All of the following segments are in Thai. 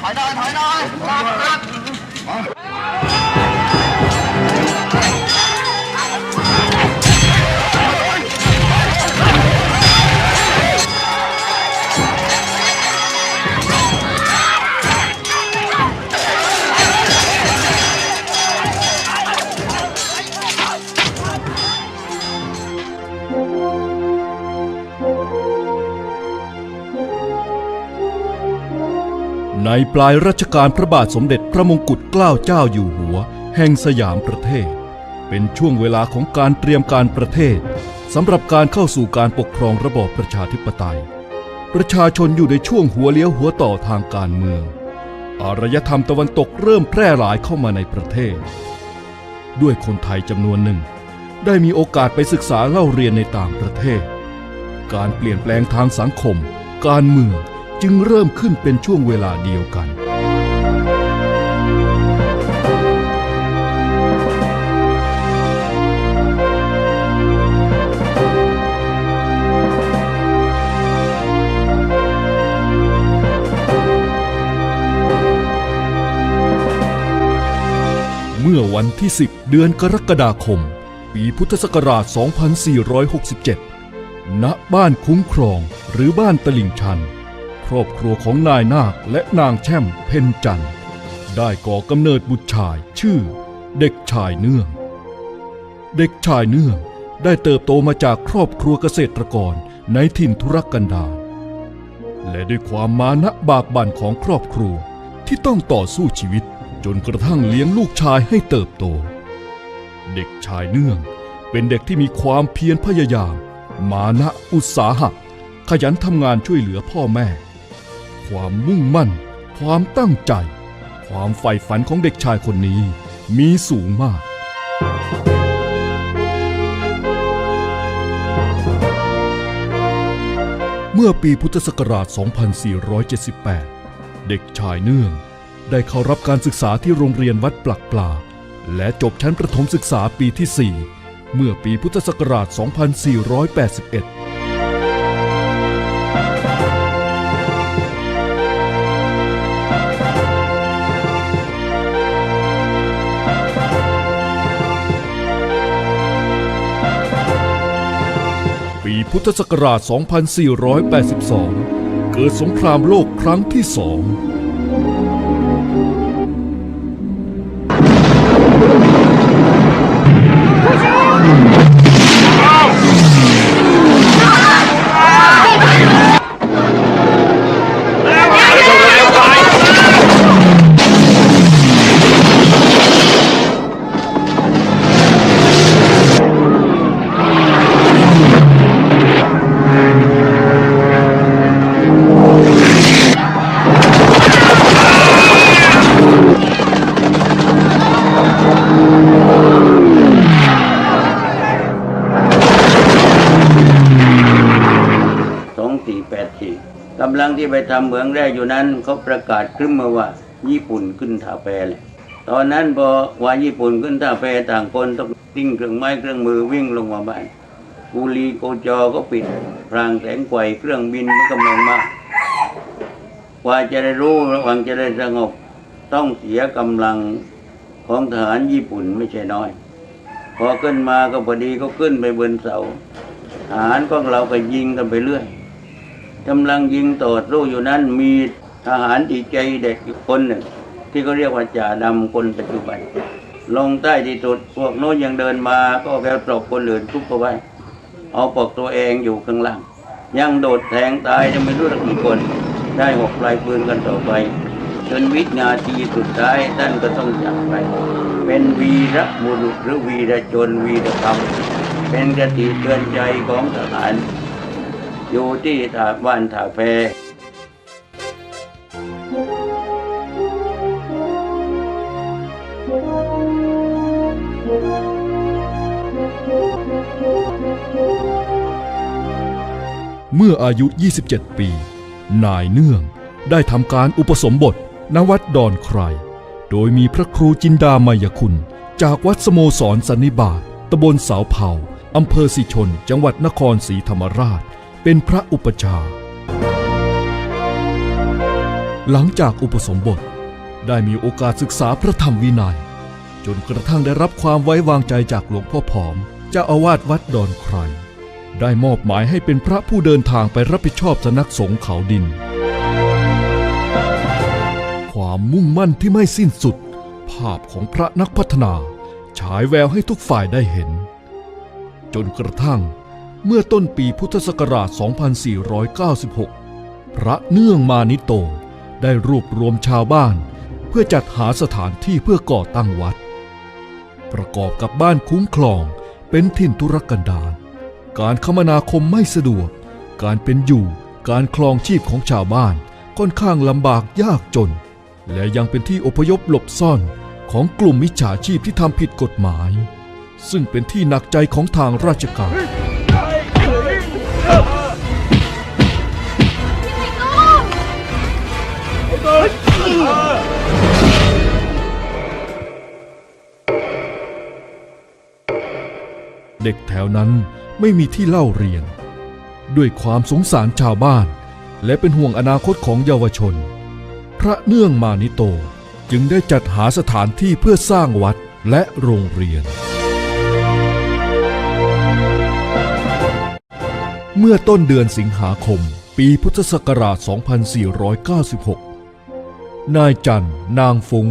ถอยหน่อ ในปลายรัชกาลพระบาทสมเด็จพระมงกุฎเกล้าเจ้าอยู่หัว แห่งสยามประเทศ เป็นช่วงเวลาของการเตรียมการประเทศสำหรับการเข้าสู่การปกครองระบอบประชาธิปไตย ประชาชนอยู่ในช่วงหัวเลี้ยวหัวต่อทางการเมือง อารยธรรมตะวันตกเริ่มแพร่หลายเข้ามาในประเทศ ด้วยคนไทยจำนวนหนึ่ง ได้มีโอกาสไปศึกษาเล่าเรียนในต่างประเทศ การเปลี่ยนแปลงทางสังคม การเมือง จึงเริ่มขึ้นเป็นช่วงเวลาเดียวกันเมื่อวันที่ 10 เดือนกรกฎาคม ปีพุทธศักราช 2467 ณ บ้านคุ้มครองหรือบ้านตลิ่งชัน ครอบครัวของนายนาคและนางแช่มเพ็ญจันทร์ได้ก่อกำเนิดบุตรชายชื่อ เด็กชายเนื่อง เด็กชายเนื่องได้เติบโตมาจากครอบครัวเกษตรกรในถิ่นทุรกันดารและด้วยความมานะบากบั่นของครอบครัวที่ต้องต่อสู้ชีวิตจนกระทั่งเลี้ยงลูกชายให้เติบโต เด็กชายเนื่องเป็นเด็กที่มีความเพียรพยายาม มานะอุตสาหะ ขยันทำงานช่วยเหลือพ่อแม่ ความมุ่งมั่น ความตั้งใจ ความใฝ่ฝันของเด็กชายคนนี้มีสูงมาก เมื่อปีพุทธศักราช 2478 เด็กชายเนื่อง ได้เข้ารับการศึกษาที่โรงเรียนวัดปลักปลา และจบชั้นประถมศึกษาปีที่ 4 เมื่อปีพุทธศักราช 2481 พุทธศักราช 2482 เกิดสงครามโลกครั้งที่สอง ไปทำเหมืองแร่อยู่นั้นเขาประกาศขึ้นมาว่า ญี่ปุ่นขึ้นท่าแพเลยตอนนั้นพอว่าญี่ปุ่นขึ้นท่าแพต่างคนต้องทิ้งเครื่องไม้เครื่องมือวิ่งลงมาบ้านกูลีโกจอก็ปิดรางแสงไกวเครื่องบินมันกำลังมากกว่าจะได้รู้ระหว่างจะได้สงบต้องเสียกำลังของทหารญี่ปุ่นไม่ใช่น้อย พอขึ้นมาก็พอดีก็ขึ้นไปบนเสาทหารของเราก็ยิงกันไปเรื่อย กำลังยิงต่อสู้อยู่นั้นมีทหารที่ใจเด็กอีกคนหนึ่ง ที่เขาเรียกว่าจ่าดำคนปัจจุบัน ลงใต้ที่สุดพวกโน้นยังเดินมาก็แกปลบคนอื่นทุบเอาไว้เอาปลอกตัวเองอยู่ข้างล่าง ยังโดดแทงตายยังไม่รู้สักกี่คน ได้หกปลายปืนกันต่อไป จนวินาทีสุดท้ายท่านก็ต้องจากไป เป็นวีรบุรุษหรือวีระชนวีระธรรม เป็นกติเตือนใจของทหาร อยู่ที่ถาบ้านถาแพเมื่ออายุ 27 ปี นายเนื่องได้ทำการอุปสมบทณวัดดอนไคร โดยมีพระครูจินดามายคุณ จากวัดสโมสรสันนิบาตตำบลเสาเผาอำเภอสิชน จังหวัดนครศรีธรรมราช เป็นพระอุปชา หลังจากอุปสมบทได้มีโอกาสศึกษาพระธรรมวินัย จนกระทั่งได้รับความไว้วางใจจากหลวงพ่อผอมเจ้าอาวาสวัดดอนไคร ได้มอบหมายให้เป็นพระผู้เดินทางไปรับผิดชอบสนักสงฆ์เขาดิน ความมุ่งมั่นที่ไม่สิ้นสุด ภาพของพระนักพัฒนา ฉายแววให้ทุกฝ่ายได้เห็น จนกระทั่ง เมื่อต้นปีพุทธศักราช 2496 พระเนื่องมานิโต ได้รวบรวมชาวบ้าน เพื่อจัดหาสถานที่เพื่อก่อตั้งวัด ประกอบกับบ้านคุ้งคลองเป็นถิ่นธุรกันดารการคมนาคมไม่สะดวก การเป็นอยู่การคลองชีพของชาวบ้านค่อนข้างลำบากยากจน และยังเป็นที่อพยพหลบซ่อนของกลุ่มมิจฉาชีพที่ทำผิดกฎหมาย ซึ่งเป็นที่หนักใจของทางราชการ เด็กแถวนั้นไม่มีที่เล่าเรียน ด้วยความสงสารชาวบ้าน และเป็นห่วงอนาคตของเยาวชน พระเนื่องมานิโตจึงได้จัดหาสถานที่เพื่อสร้างวัดและโรงเรียน เมื่อต้นเดือนสิงหาคม ปีพุทธศักราช 2496 นายจันนางฟง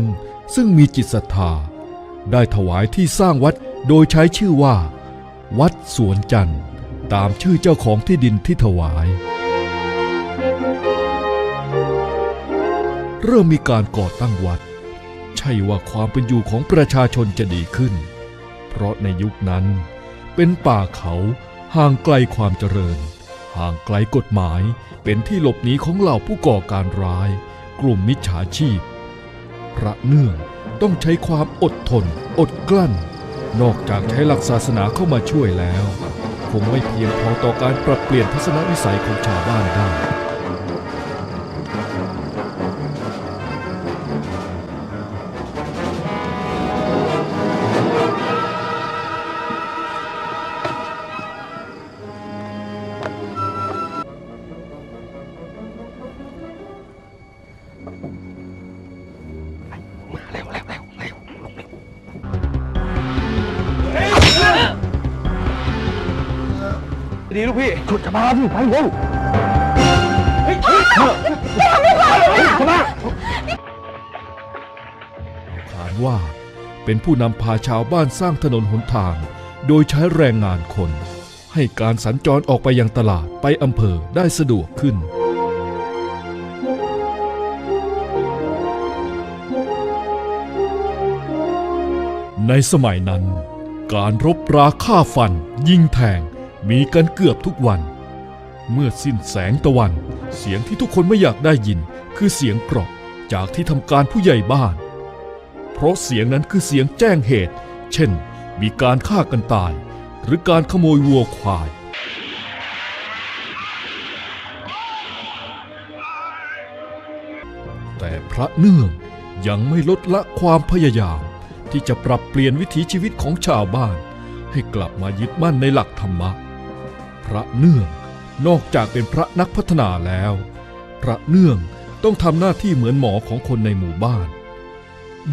ซึ่งมีจิตศรัทธา ได้ถวายที่สร้างวัดโดยใช้ชื่อว่า วัดสวนจันทร์ตามชื่อเจ้าของที่ดินที่ถวาย เริ่มมีการก่อตั้งวัด ใช่ว่าความเป็นอยู่ของประชาชนจะดีขึ้น เพราะในยุคนั้นเป็นป่าเขาห่างไกลความเจริญ ห่างไกลกฎหมายเป็นที่หลบหนีของเหล่าผู้ก่อการร้าย กลุ่มมิจฉาชีพ พระเนื่องต้องใช้ความอดทน อดกลั้น นอกจากใช้หลักศาสนาเข้ามาช่วยแล้ว คงไม่เพียงพอต่อการปรับเปลี่ยนทัศนวิสัยของชาวบ้านได้ ดีลูกพี่ฉุดจะมาพี่ไปเร็วขานว่าเป็นผู้นำพาชาวบ้านสร้างถนนหนทาง โดยใช้แรงงานคน ให้การสัญจรออกไปยังตลาดไปอำเภอได้สะดวกขึ้นในสมัยนั้น การรบราฆ่าฟัน ยิงแทง มีกันเกือบทุกวัน เมื่อสิ้นแสงตะวัน เสียงที่ทุกคนไม่อยากได้ยิน คือเสียงกรอบจากที่ทำการผู้ใหญ่บ้าน เพราะเสียงนั้นคือเสียงแจ้งเหตุ เช่น มีการฆ่ากันตาย หรือการขโมยวัวควายแต่พระเนื่องยังไม่ลดละความพยายาม ที่จะปรับเปลี่ยนวิถีชีวิตของชาวบ้าน ให้กลับมายึดมั่นในหลักธรรมะ พระเนื่อง นอกจากเป็นพระนักพัฒนาแล้ว พระเนื่องต้องทำหน้าที่เหมือนหมอของคนในหมู่บ้าน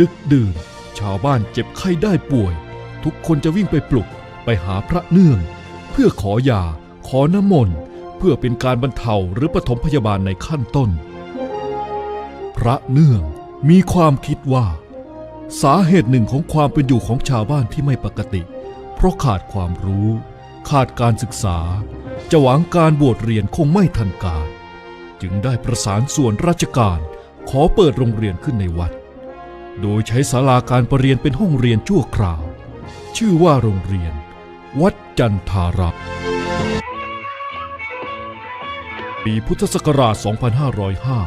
ดึกดื่น ชาวบ้านเจ็บไข้ได้ป่วย ทุกคนจะวิ่งไปปลุกไปหาพระเนื่อง เพื่อขอยา ขอน้ำมนต์เพื่อเป็นการบรรเทาหรือปฐมพยาบาลในขั้นต้น พระเนื่องมีความคิดว่า สาเหตุหนึ่งของความเป็นอยู่ของชาวบ้านที่ไม่ปกติ เพราะขาดความรู้ ขาดการศึกษา จะหวังการบวชเรียนคงไม่ทันการ จึงได้ประสานส่วนราชการขอเปิดโรงเรียนขึ้นในวัด โดยใช้ศาลาการประเรียนเป็นห้องเรียนชั่วคราว ชื่อว่าโรงเรียน วัดจันทารักปีพุทธศักราช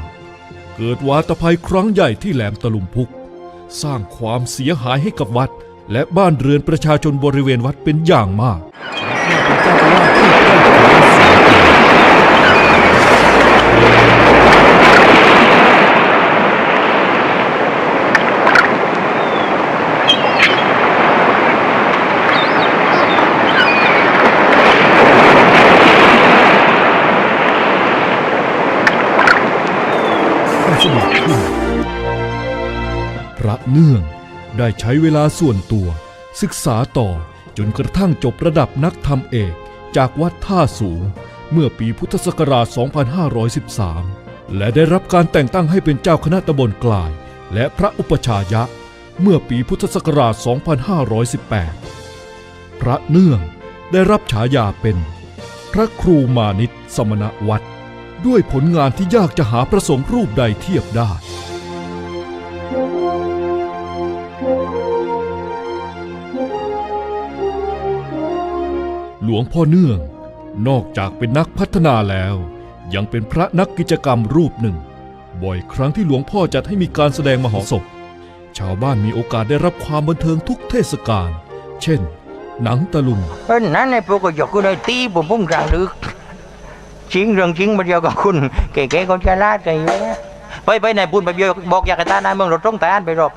2505 เกิดวาตภัยครั้งใหญ่ที่แหลมตะลุมพุก สร้างความเสียหายให้กับวัด และบ้านเรือนประชาชนบริเวณวัดเป็นอย่างมาก ได้ใช้เวลาส่วนตัว ศึกษาต่อจนกระทั่งจบระดับนักธรรมเอกจากวัดท่าสูง เมื่อปีพุทธศักราช 2513 และได้รับการแต่งตั้งให้เป็นเจ้าคณะตำบลกลาย และพระอุปชายะ เมื่อปีพุทธศักราช 2518 พระเนื่องได้รับฉายาเป็น พระครูมานิตสมณวัดด้วยผลงานที่ยากจะหาประสงค์รูปใดเทียบได้ หลวงพ่อเนื่อง นอกจากเป็นนักพัฒนาแล้ว ยังเป็นพระนักกิจกรรมรูปหนึ่ง บ่อยครั้งที่หลวงพ่อจัดให้มีการแสดงมหรสพชาวบ้านมีโอกาสได้รับความบันเทิงทุกเทศกาล เช่น หนังตะลุง เอ้ยนั่นในพวกก็ยกกูได้ตีผมพุ่งกลางดึกจริงเรื่องจริงมาเดียวกับคุณเก๋ๆคนฉลาดไงไปไปไหนพูดไปเดียวบอกอยากให้ตานาเมืองเราตรงตานไปรอบ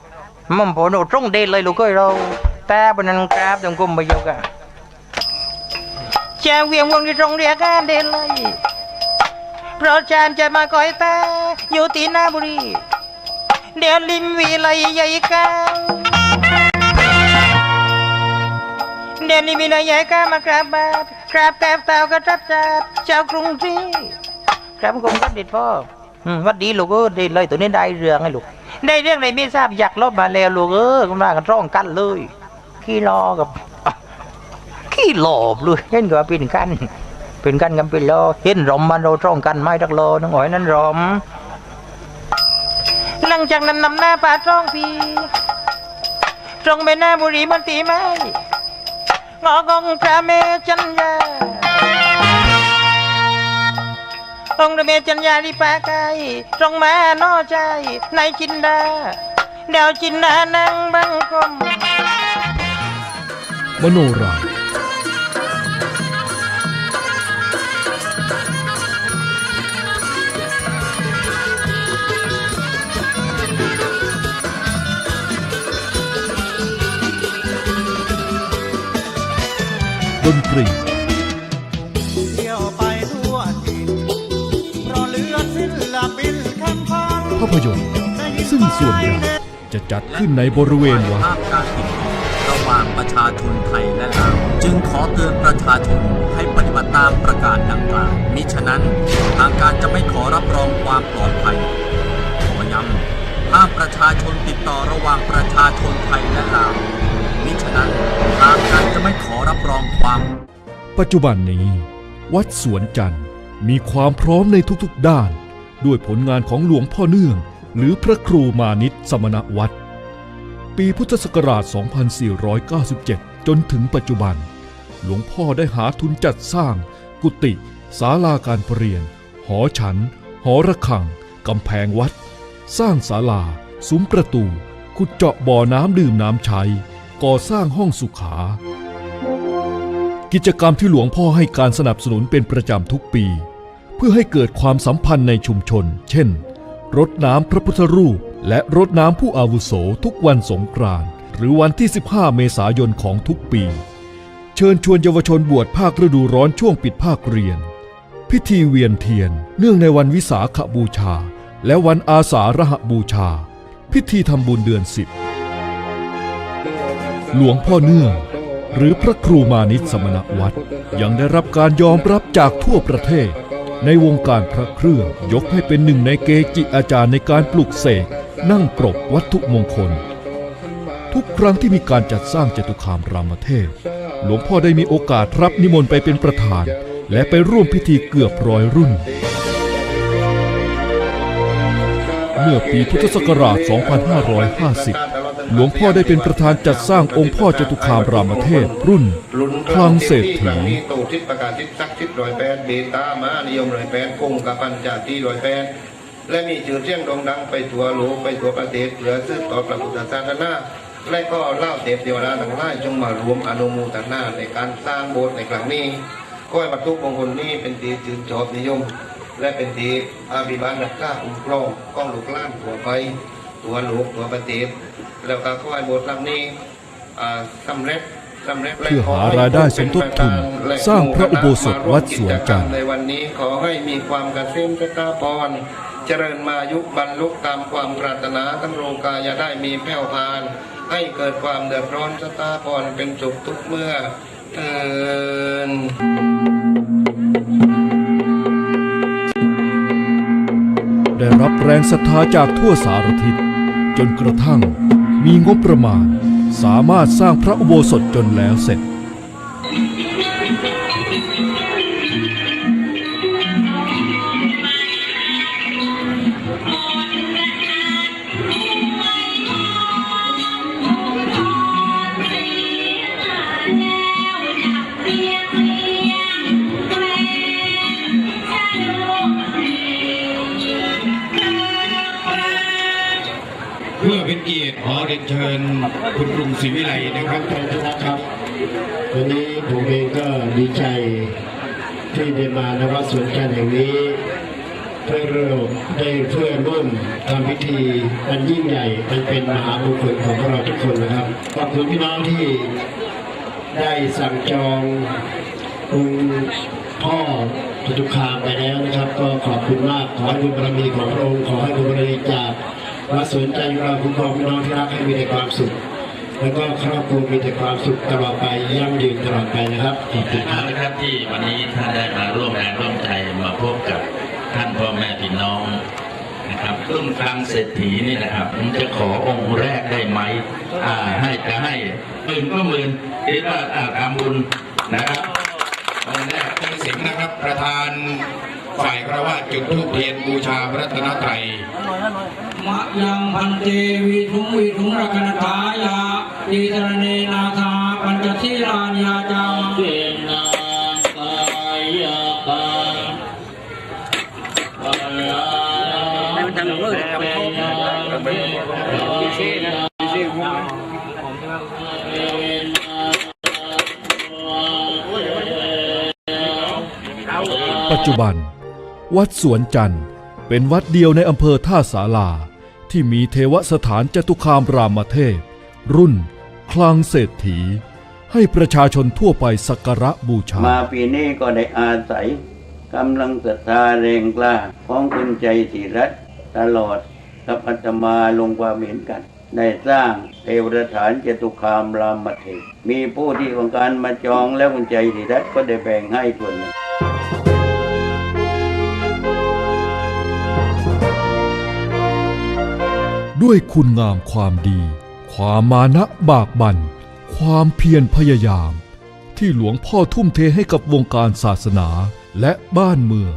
มันพอเราตรงเดนเลยลูกเอ้ยเราแตาบนนั้นกราบตรงกุมไปเดียวกันจเวียงวงที่ตรงเรียกกันเดนเลยเพราะจานจะมาคอยตาอยู่ที่นาบุรีเดี๋ยวลิมวีไลใหญ่กันเดี๋ยวนี้มีนายใหญ่ก็มากราบบาทกราบแก้วเต่าก็รับจัดเจ้ากรุงศรีกราบกรมก็เด็ดพ่ออืมวัดดีลูกเออได้เลยตัวนี้ได้เรื่องให้ลูก ได้เรื่องไหนไม่ทราบอยากลบมาแล้วลูกเออกำลังกันร้องกันเลยขี้รอกับขี้หลบเลยเห็นก็ว่าเป็นกันเป็นกันกันเป็นรอเห็นรอมมันเราร้องกันไม่ตักรอน้องหอยนั้นรอมหลังจากนั้นนำหน้าป่าตร้องพีตรงไปหน้าบุรีมันตีไม้งอกองพระเมจัญญา องระเมจัญญาดิปากายตรงมานอใจในจินดาเดาวจินดานั่งบังคมมโนรา ดนตรี ภาพยนตร์ ซึ่งส่วนใหญ่จะจัดขึ้นในบริเวณวัดภาพการติดต่อระหว่างประชาชนไทยและลาว จึงขอเตือนประชาชนให้ปฏิบัติตามประกาศดังกล่าวมิฉะนั้นทางการจะไม่ขอรับรองความปลอดภัยขอย้ำห้ามประชาชนติดต่อระหว่างประชาชนไทยและลาวมิฉะนั้นทางการจะไม่ขอรับรองความ ปัจจุบันนี้ วัดสวนจันทร์มีความพร้อมในทุกๆด้าน ด้วยผลงานของหลวงพ่อเนื่อง หรือพระครูมานิตสมณวัดปีพุทธศักราช 2497 จนถึงปัจจุบัน หลวงพ่อได้หาทุนจัดสร้าง กุฏิศาลาการประเรียน หอฉัน หอระฆัง กำแพงวัด สร้างศาลาซุ้มประตู ขุดเจาะบ่อน้ำดื่มน้ำใช้ ก่อสร้างห้องสุขา กิจกรรมที่หลวงพ่อให้การสนับสนุนเป็นประจำทุกปี เพื่อให้เกิดความสัมพันธ์ในชุมชน เช่น รดน้ำพระพุทธรูป และรดน้ำผู้อาวุโสทุกวันสงกรานต์หรือวันที่ 15 เมษายนของทุกปี เชิญชวนเยาวชนบวชภาคฤดูร้อนช่วงปิดภาคเรียน พิธีเวียนเทียน เนื่องในวันวิสาขบูชา และวันอาสาฬหบูชา พิธีทำบุญเดือนสิบหลวงพ่อเนื่องหรือพระครูมานิตสมณวัดยังได้รับการยอมรับจากทั่วประเทศ ในวงการพระเครื่องยกให้เป็นหนึ่งในเกจิอาจารย์ในการปลุกเสกนั่งปรกวัตถุมงคล ทุกครั้งที่มีการจัดสร้างจตุคามรามเทพ หลวงพ่อได้มีโอกาสรับนิมนต์ไปเป็นประธาน และไปร่วมพิธีเกือบร้อยรุ่น เมื่อปีพุทธศักราช 2550 หลวงพ่อได้เป็นประธานจัดสร้างองค์พ่อจตุคามรามเทพรุ่นคลังเศรษฐีตูทิศประกาศทิศซักทิศรอยแปดเบตามานิยมรอยแปดกงกับปัญจาตีรอยแปดและมีชื่อเสียงโด่งดังไปทั่วโลกไปทั่วประเทศเพื่อสืบต่อพระพุทธศาสนาและก็เล่าเทพเทวดาทั้งหลายจงมารวมอนุโมทนาในการสร้างโบสถ์ในครั้งนี้ขอให้วัตถุมงคลนี้เป็นที่จืนชอบนิยม และเป็นที่อาภิบาลรักษาคุ้มครองก้องลูกล้านทั่วไป ตัวโลกตัวประเทศ แล้วก็ขอให้โบสถ์หลังนี้อ่าสำเร็จสำเร็จและเพื่อขหาให้รายได้สมทบทุนและสร้างพระอุโบสถวัดสวนจันทร์ในวันนี้ขอให้มีความกระเซ็มกระตาพรเจริญมายุบรรลุตามความปรารถนาทั้งโลกาอย่าได้มีแผ่วพาน ให้เกิดความเดือดร้อนสตาพรเป็นสุขทุกเมื่อเทินได้รับแรงศรัทธาจากทั่วสารทิศจนกระทั่ง มีงบประมาณ สามารถสร้างพระอุโบสถจนแล้วเสร็จ ธีอันยิ่งใหญ่ มันเป็นมหามงคลของพวกเราทุกคนนะครับ ขอบคุณพี่น้องที่ได้สั่งจององค์พ่อจตุคามไปแล้วนะครับ ก็ขอบคุณมาก ขอให้บุญบารมีของพระองค์ ขอให้บุญบารมีจากวัดสวนจันทร์ของเราคุ้มครอพี่น้องที่รักให้มีแต่ความสุข แล้วก็ครอบครัวมีแต่ความสุขตลอดไปยั่งยืนตลอดไปนะครับขอบคุณนะครับที่วันนี้ท่านได้มาร่วมแรงร่วมใจมาพบกับท่านพ่อแม่พี่น้อง นะครับรุ่งคลังเศรษฐีนี่นะครับผมจะขอองค์แรกได้ไหมอ่าให้จะให้หมื่นก็หมื่นคิดว่าอ่าทำบุญนะครับองค์แรกท่านสิงห์นะครับประธานฝ่ายพระว่าสจุดทูปเทียนบูชาพระรัตนตรัยมะยังพันเตวีทุงวีทุงรักนทายาตีสรเนนาคาปัญจศีลานิยาจังเวนา ปัจจุบัน วัดสวนจันทร์เป็นวัดเดียวในอำเภอท่าสาราที่มีเทวสถานจตุคามรามเทพ รุ่น คลังเศรษฐี ให้ประชาชนทั่วไปสักการะบูชา มาปีนี้ก็ได้อาศัยกำลังศรัทธาแรงกล้าของคุณใจศิรัตตลอดกับอาตมาลงความเห็นกัน ได้สร้างเทวสถานเจตุคามรามเทพมีผู้ที่ต้องการมาจองแล้วคุณใจศิรัตน์ก็ได้แบ่งให้ส่วนหนึ่งด้วยคุณงามความดี ความมานะบากบัน่น ความเพียรพยายาม ที่หลวงพ่อทุ่มเทให้กับวงการศาสนาและบ้านเมือง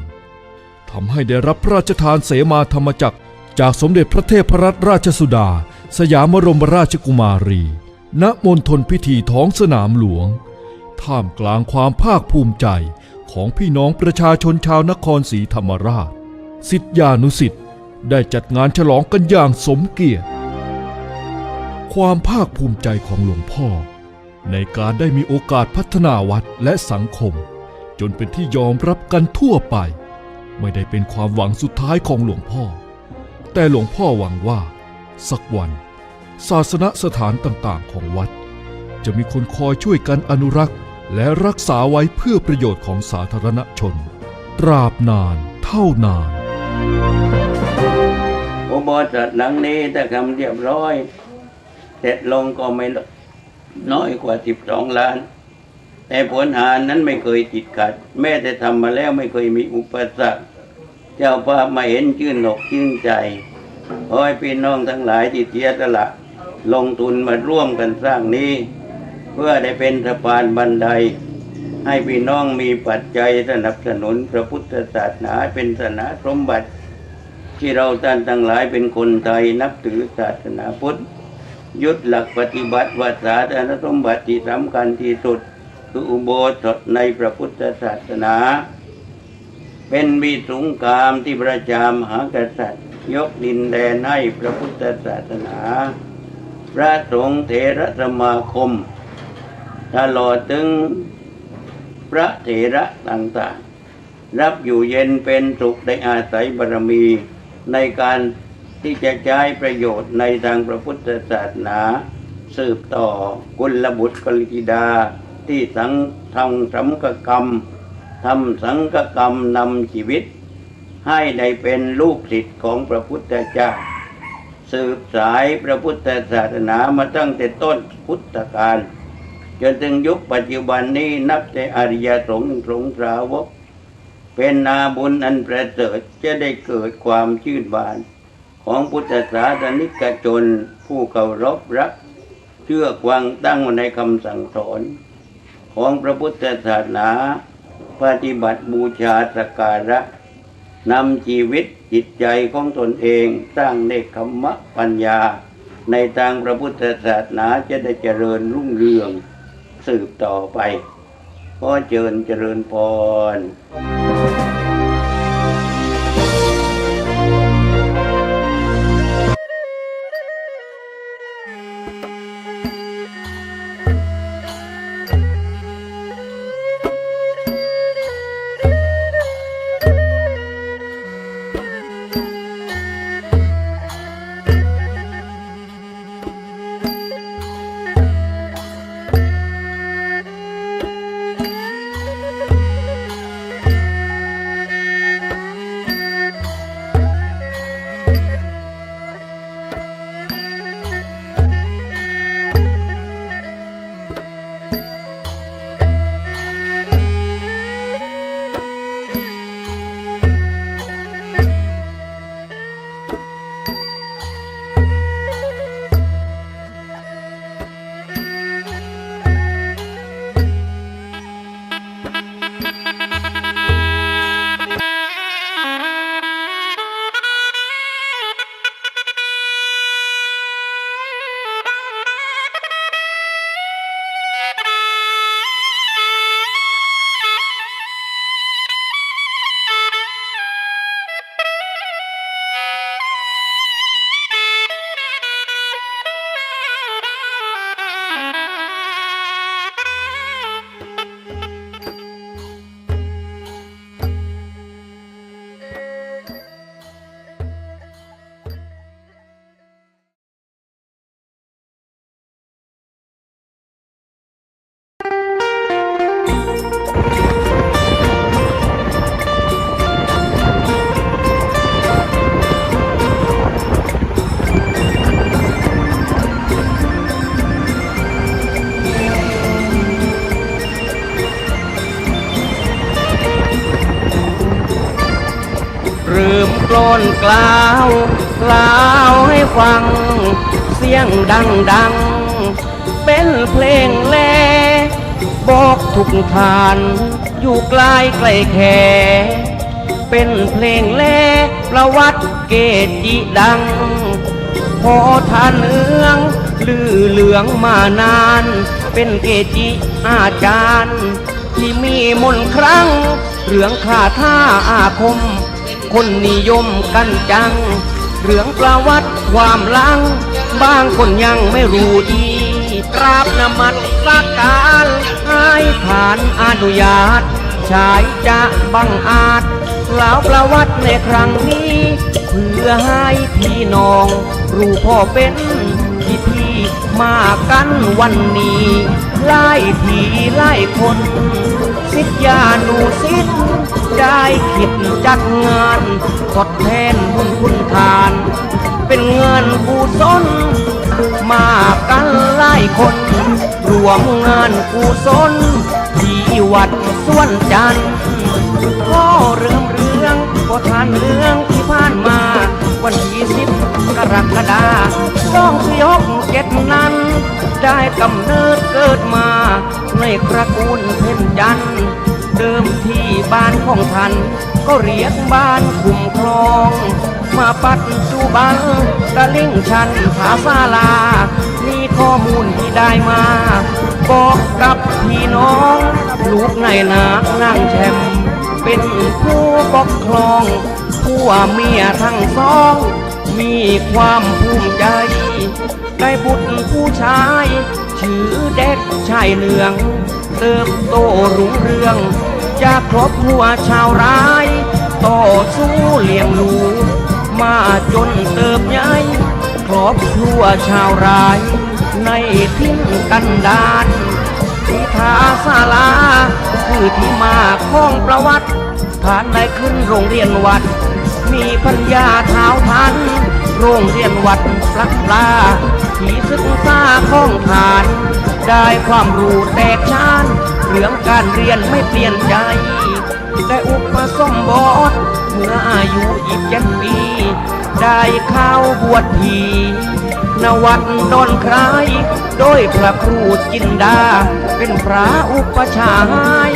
ทำให้ได้รับพระราชทานเสมาธรรมจักร จากสมเด็จพระเทพรัตนราชสุดา สยามบรมราชกุมารี ณ มณฑลพิธีท้องสนามหลวง ท่ามกลางความภาคภูมิใจของพี่น้องประชาชนชาวนครศรีธรรมราช สิทธิานุสิทธิ์ได้จัดงานฉลองกันอย่างสมเกียรติ ความภาคภูมิใจของหลวงพ่อ ในการได้มีโอกาสพัฒนาวัดและสังคม จนเป็นที่ยอมรับกันทั่วไป ไม่ได้เป็นความหวังสุดท้ายของหลวงพ่อ แต่หลวงพ่อหวังว่า สักวัน ศาสนสถานต่างๆ ของวัด จะมีคนคอยช่วยกันอนุรักษ์ และรักษาไว้เพื่อประโยชน์ของสาธารณชน ตราบนานเท่านานอุโบสถหลังนี้ถ้าทำเรียบร้อยเสร็จลงก็ไม่น้อยกว่าสิบสองล้าน แต่ผลหารนั้นไม่เคยติดขัด แม้แต่ทำมาแล้วไม่เคยมีอุปสรรค เจ้าภาพมาเห็นชื่นอกชื่นใจ ขอให้พี่น้องทั้งหลายที่เสียสละ ลงทุนมาร่วมกันสร้างนี้ เพื่อได้เป็นสะพานบันได ให้พี่น้องมีปัจจัยสนับสนุนพระพุทธศาสนาเป็นศาสนาสมบัติ ที่เราท่านทั้งหลายเป็นคนไทยนับถือศาสนาพุทธยึดหลักปฏิบัติว่าศาสนสมบัติที่สำคัญที่สุดคืออุโบสถในพระพุทธศาสนา เป็นวิสุงกามที่ประจามหากษัตริย์ ยกดินแดนให้พระพุทธศาสนา พระสงฆ์เถระสมาคม ตลอดถึงพระเถระต่างๆ รับอยู่เย็นเป็นสุขได้อาศัยบารมีในการที่จะใช้ประโยชน์ในทางพระพุทธศาสนา สืบต่อกุลบุตรกลิกิดาที่สังทำสังกกรรมทำสังกกรรมนำชีวิต ให้ได้เป็นลูกศิษย์ของพระพุทธเจ้า สืบสายพระพุทธศาสนามาตั้งแต่ต้นพุทธกาลจนถึงยุคปัจจุบันนี้นับแต่อริยสงฆ์สงสาวก เป็นนาบุญอันประเสริฐจะได้เกิดความชื่นบาน ของพุทธศาสนิกชนผู้เคารพรัก เชื่อควังตั้งในคำสั่งสอน ของพระพุทธศาสนา ปฏิบัติบูชาสการะ นำชีวิตจิตใจของตนเองสร้างเนคขมะปัญญา ในทางพระพุทธศาสนาจะได้เจริญรุ่งเรืองสืบต่อไป ขอเจริญเจริญพร เป็นเพลงแล บอกทุกทานอยู่ใกล้ไกลแค่ เป็นเพลงแลประวัติเกจิดัง พอทานเนืองลือเหลืองมานาน เป็นเกจิอาจารย์ ที่มีมนครั้งเรื่องคาท่าอาคม คนนิยมกันจังเรื่องประวัติความลัง บางคนยังไม่รู้ดี กราบนมัดสักการให้ฐานอนุญาตชายจะบังอาจเล่าประวัติในครั้งนี้ เพื่อให้พี่น้อง รู้พ่อเป็นที่พี่มากันวันนี้ ไล่ทีไล่คน สิทธยานุสิทธิได้คิดจัดงานทดแทนบุญคุณทาน เป็นเงินกุศล มากันหลายคน รวมงานกุศลที่วัดสวนจันทร์ก็เริ่มเรื่องก็ทานเรื่องที่ผ่านมา วันที่สิบกรกฎาสองสี่หกเจ็ดนั้น ได้กำเนิดเกิดมา ในตระกูลเพ็ญจันทร์เดิมที่บ้านของท่านก็เรียกบ้านคุ้มครอง มาปัจจุบันตะลิ่งชันผาซาลามีข้อมูลที่ได้มา บอกกับพี่น้อง ลูกในนานั่งแชมเป็นผู้ปกครองผัวเมียทั้งสอง มีความภูมิใจ ได้บุตรผู้ชายชื่อเด็กชายเนือง เติบโตรุ่งเรือง จากครอบครัวชาวร้าย ต่อสู้เลี้ยงลูก มาจนเติบใหญ่ครอบครัวชาวราย ในทิ้งกันดานที่ทาศาลา คือที่มาของประวัติฐานได้ขึ้นโรงเรียนวัด มีปัญญาเท้าทัน โรงเรียนวัดพลักปลาที่ศึกษาข้องฐาน ได้ความรู้แตกชานเรื่องการเรียนไม่เปลี่ยนใจ ได้อุปสมบท มื่ออายุยี่สิบเจ็ดปี ได้เข้าวบวชทีนวัดดอนคลาย โดยพระครูจินดา เป็นพระอุปชาย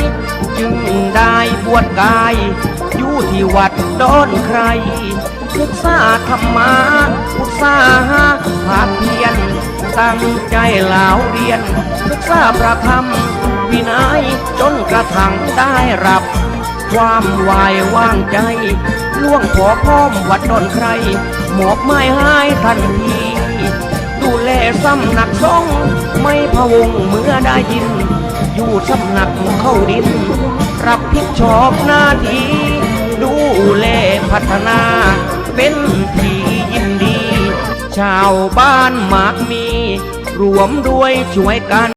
จึงได้บวชกาย อยู่ที่วัดดอนใครศึกษาธรรมะอุตสาหะภาคเพียน ตั้งใจเหลาเรียนศึกษาพระธรรมวินัยจนกระทั่งได้รับ ความวายว่างใจล่วงขอพ้อมวัดดอนใคร หมอบไม้ให้ทันที ดูแลสำนักสงไม่พะวงเมื่อได้ยิน อยู่สำนักเข้าดิน รับผิดชอบหน้าทีดูแลพัฒนา เป็นทียินดี ชาวบ้านมากมี รวมด้วยช่วยกัน